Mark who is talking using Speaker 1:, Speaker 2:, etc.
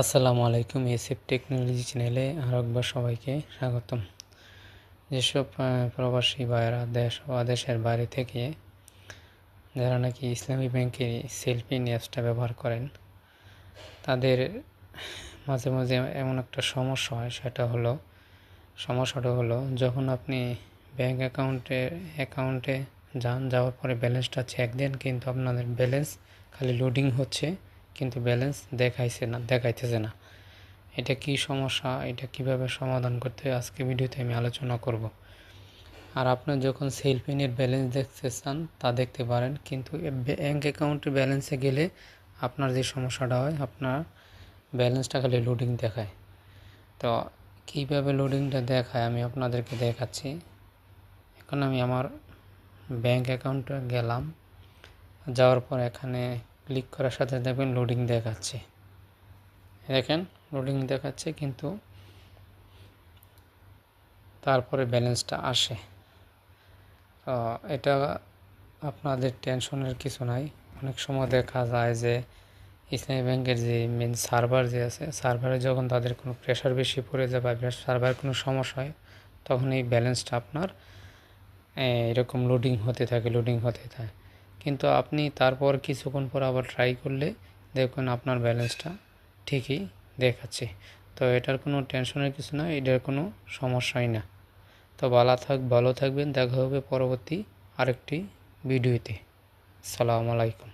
Speaker 1: আসসালামু আলাইকুম SF technology চ্যানেলে আর একবার সবাইকে স্বাগতম। যেসব প্রবাসী ভাইয়েরা দেশ ও দেশের বাইরে থেকে যারা নাকি ইসলামী ব্যাংকের সেলফি অ্যাপসটা ব্যবহার করেন, তাদের মাঝে মাঝে এমন একটা সমস্যা হয়, সেটা হলো, সমস্যাটা হলো যখন আপনি ব্যাংক অ্যাকাউন্টে অ্যাকাউন্টে যান, যাওয়ার পরে ব্যালেন্সটা চেক দেন, কিন্তু আপনাদের ব্যালেন্স খালি লোডিং হচ্ছে। কিন্তু ব্যালেন্স দেখাইছে না, দেখাইতেছে না। এটা কি সমস্যা? এটা কীভাবে সমাধান করতে হয়? আজকে ভিডিওতে আমি আলোচনা করব। আর আপনার যখন সেলফিনের ব্যালেন্স দেখতে চান, তা দেখতে পারেন। কিন্তু ব্যাঙ্ক অ্যাকাউন্টের ব্যালেন্সে গেলে আপনার যে সমস্যাটা হয়, আপনার ব্যালেন্সটা খালি লোডিং দেখায়। তো কীভাবে লোডিংটা দেখায় আমি আপনাদেরকে দেখাচ্ছি। এখন আমি আমার ব্যাঙ্ক অ্যাকাউন্টে গেলাম। যাওয়ার পর এখানে ক্লিক করার সাথে দেখবেন লোডিং দেখাচ্ছে। দেখেন লোডিং দেখাচ্ছে কিন্তু তারপরে ব্যালেন্সটা আসে। এটা আপনাদের টেনশনের কিছু নাই। অনেক সময় দেখা যায় যে ইসলামী ব্যাংকের যে মেন সার্ভার যে আছে সার্ভারে যখন তাদের কোনো প্রেশার বেশি পড়ে যায় বা সার্ভার কোনো সমস্যা হয়, তখন এই ব্যালেন্সটা আপনার এরকম লোডিং হতে থাকে লোডিং হতে থাকে। কিন্তু আপনি তারপর কিছুক্ষণ পর আবার ট্রাই করলে দেখুন আপনার ব্যালেন্সটা ঠিকই দেখাচ্ছে। তো এটার কোনো টেনশনের কিছু না, এটার কোনো সমস্যাই না। তো ভালো থাক, ভালো থাকবেন, দেখা হবে পরবর্তী আরেকটি ভিডিওতে সালামু আলাইকুম।